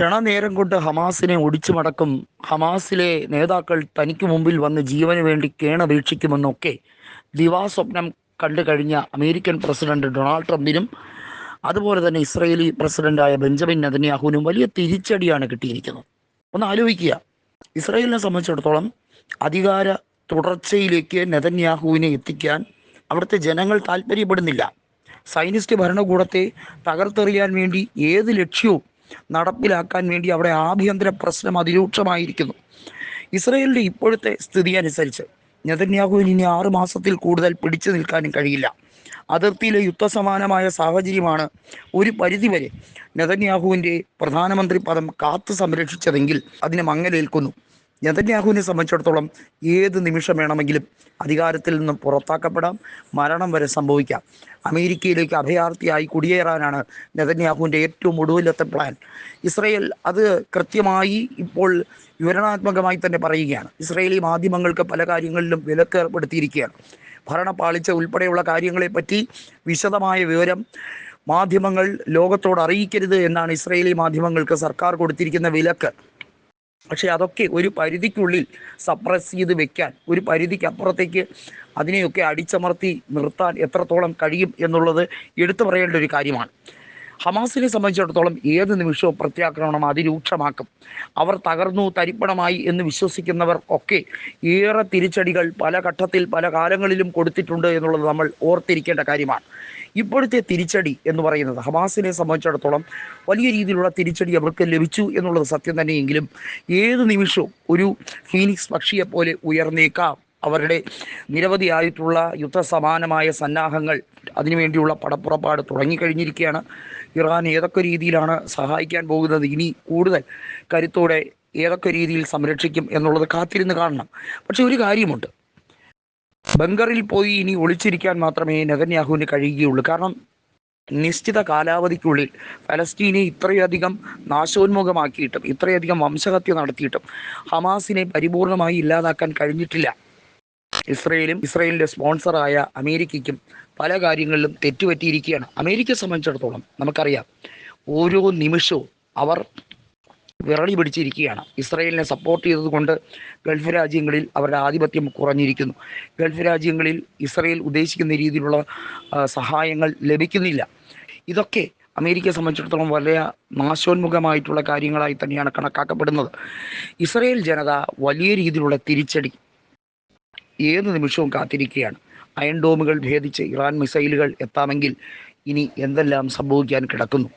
ക്ഷണനേരം കൊണ്ട് ഹമാസിനെ ഒടിച്ചു മടക്കും. ഹമാസിലെ നേതാക്കൾ തനിക്ക് മുമ്പിൽ വന്ന് ജീവന് വേണ്ടി കേണപേക്ഷിക്കുമെന്നൊക്കെ ദിവാസ്വപ്നം കണ്ടു കഴിഞ്ഞ അമേരിക്കൻ പ്രസിഡന്റ് ഡൊണാൾഡ് ട്രംപിനും അതുപോലെ തന്നെ ഇസ്രയേലി പ്രസിഡന്റായ ബെഞ്ചമിൻ നെതന്യാഹുവിനും വലിയ തിരിച്ചടിയാണ് കിട്ടിയിരിക്കുന്നത്. ഒന്ന് ആലോചിക്കുക. ഇസ്രയേലിനെ സംബന്ധിച്ചിടത്തോളം അധികാര തുടർച്ചയിലേക്ക് നെതന്യാഹുവിനെ എത്തിക്കാൻ അവിടുത്തെ ജനങ്ങൾ താല്പര്യപ്പെടുന്നില്ല. സൈനിസ്റ്റ് ഭരണകൂടത്തെ തകർത്തെറിയാൻ വേണ്ടി ഏത് ലക്ഷ്യവും നടപ്പിലാക്കാൻ വേണ്ടി അവിടെ ആഭ്യന്തര പ്രശ്നം അതിരൂക്ഷമായിരിക്കുന്നു. ഇസ്രയേലിന്റെ ഇപ്പോഴത്തെ സ്ഥിതി അനുസരിച്ച് നെതന്യാഹുവിന് ഇനി ആറ് മാസത്തിൽ കൂടുതൽ പിടിച്ചു നിൽക്കാനും കഴിയില്ല. അതിർത്തിയിലെ യുദ്ധസമാനമായ സാഹചര്യമാണ് ഒരു പരിധിവരെ നെതന്യാഹുവിന്റെ പ്രധാനമന്ത്രി പദം കാത്തു സംരക്ഷിച്ചതെങ്കിൽ അതിനെ മങ്ങലേൽക്കുന്നു. നെതന്യാഹുവിനെ സംബന്ധിച്ചിടത്തോളം ഏത് നിമിഷം വേണമെങ്കിലും അധികാരത്തിൽ നിന്നും പുറത്താക്കപ്പെടാം മരണം വരെ സംഭവിക്കാം. അമേരിക്കയിലേക്ക് അഭയാർത്ഥിയായി കുടിയേറാനാണ് നെതന്യാഹുവിന്റെ ഏറ്റവും ഒടുവിലത്തെ പ്ലാൻ ഇസ്രയേൽ അത് കൃത്യമായി ഇപ്പോൾ വിവരണാത്മകമായി തന്നെ പറയുകയാണ്. ഇസ്രയേലി മാധ്യമങ്ങൾക്ക് പല കാര്യങ്ങളിലും വിലക്ക് ഏർപ്പെടുത്തിയിരിക്കുകയാണ്. ഭരണപ്പാളിച്ച ഉൾപ്പെടെയുള്ള കാര്യങ്ങളെപ്പറ്റി വിശദമായ വിവരം മാധ്യമങ്ങൾ ലോകത്തോട് അറിയിക്കരുത് എന്നാണ് ഇസ്രയേലി മാധ്യമങ്ങൾക്ക് സർക്കാർ കൊടുത്തിരിക്കുന്ന വിലക്ക്. പക്ഷേ അതൊക്കെ ഒരു പരിധിക്കുള്ളിൽ സപ്രസ് ചെയ്ത് വെക്കാൻ ഒരു പരിധിക്ക് അപ്പുറത്തേക്ക് അതിനെയൊക്കെ അടിച്ചമർത്തി നിർത്താൻ എത്രത്തോളം കഴിയും എന്നുള്ളത് എടുത്തു പറയേണ്ട ഒരു കാര്യമാണ്. ഹമാസിനെ സംബന്ധിച്ചിടത്തോളം ഏത് നിമിഷവും പ്രത്യാക്രമണം അതിരൂക്ഷമാക്കും. അവർ തകർന്നു തരിപ്പണമായി എന്ന് വിശ്വസിക്കുന്നവർ ഒക്കെ ഏറെ തിരിച്ചടികൾ പല ഘട്ടത്തിൽ പല കാലങ്ങളിലും കൊടുത്തിട്ടുണ്ട് എന്നുള്ളത് നമ്മൾ ഓർത്തിരിക്കേണ്ട കാര്യമാണ്. ഇപ്പോഴത്തെ തിരിച്ചടി എന്ന് പറയുന്നത് ഹമാസിനെ സംബന്ധിച്ചിടത്തോളം വലിയ രീതിയിലുള്ള തിരിച്ചടി അവർക്ക് ലഭിച്ചു എന്നുള്ളത് സത്യം തന്നെയെങ്കിലും ഏത് നിമിഷവും ഒരു ഫീനിക്സ് പക്ഷിയെ പോലെ ഉയർന്നേക്കാം. അവരുടെ നിരവധിയായിട്ടുള്ള യുദ്ധസമാനമായ സന്നാഹങ്ങൾ അതിനുവേണ്ടിയുള്ള പടപ്പുറപ്പാട് തുടങ്ങിക്കഴിഞ്ഞിരിക്കുകയാണ്. ഇറാൻ ഏതൊക്കെ രീതിയിലാണ് സഹായിക്കാൻ പോകുന്നത്? ഇനി കൂടുതൽ കരുത്തോടെ ഏതൊക്കെ രീതിയിൽ സംരക്ഷിക്കും എന്നുള്ളത് കാത്തിരുന്ന് കാണണം. പക്ഷെ ഒരു കാര്യമുണ്ട്. ബങ്കറിൽ പോയി ഇനി ഒളിച്ചിരിക്കാൻ മാത്രമേ നെതന്യാഹുവിന് കഴിയുകയുള്ളൂ. കാരണം നിശ്ചിത കാലാവധിക്കുള്ളിൽ ഫലസ്തീനെ ഇത്രയധികം നാശോന്മുഖമാക്കിയിട്ടും ഇത്രയധികം വംശഹത്യ നടത്തിയിട്ടും ഹമാസിനെ പരിപൂർണമായി ഇല്ലാതാക്കാൻ കഴിഞ്ഞിട്ടില്ല. ഇസ്രയേലും ഇസ്രയേലിന്റെ സ്പോൺസറായ അമേരിക്കയ്ക്കും പല കാര്യങ്ങളിലും തെറ്റുപറ്റിയിരിക്കുകയാണ്. അമേരിക്കയെ സംബന്ധിച്ചിടത്തോളം നമുക്കറിയാം ഓരോ നിമിഷവും അവർ വിറളി പിടിച്ചിരിക്കുകയാണ്. ഇസ്രയേലിനെ സപ്പോർട്ട് ചെയ്തതുകൊണ്ട് ഗൾഫ് രാജ്യങ്ങളിൽ അവരുടെ ആധിപത്യം കുറഞ്ഞിരിക്കുന്നു. ഗൾഫ് രാജ്യങ്ങളിൽ ഇസ്രയേൽ ഉദ്ദേശിക്കുന്ന രീതിയിലുള്ള സഹായങ്ങൾ ലഭിക്കുന്നില്ല. ഇതൊക്കെ അമേരിക്കയെ സംബന്ധിച്ചിടത്തോളം വലിയ നാശോന്മുഖമായിട്ടുള്ള കാര്യങ്ങളായി തന്നെയാണ് കണക്കാക്കപ്പെടുന്നത്. ഇസ്രയേൽ ജനത വലിയ രീതിയിലുള്ള തിരിച്ചടി ഏത് നിമിഷവും കാത്തിരിക്കുകയാണ്. അയൺ ഡോമുകൾ ഭേദിച്ച് ഇറാൻ മിസൈലുകൾ എത്താമെങ്കിൽ ഇനി എന്തെല്ലാം സംഭവിക്കാൻ കിടക്കുന്നു?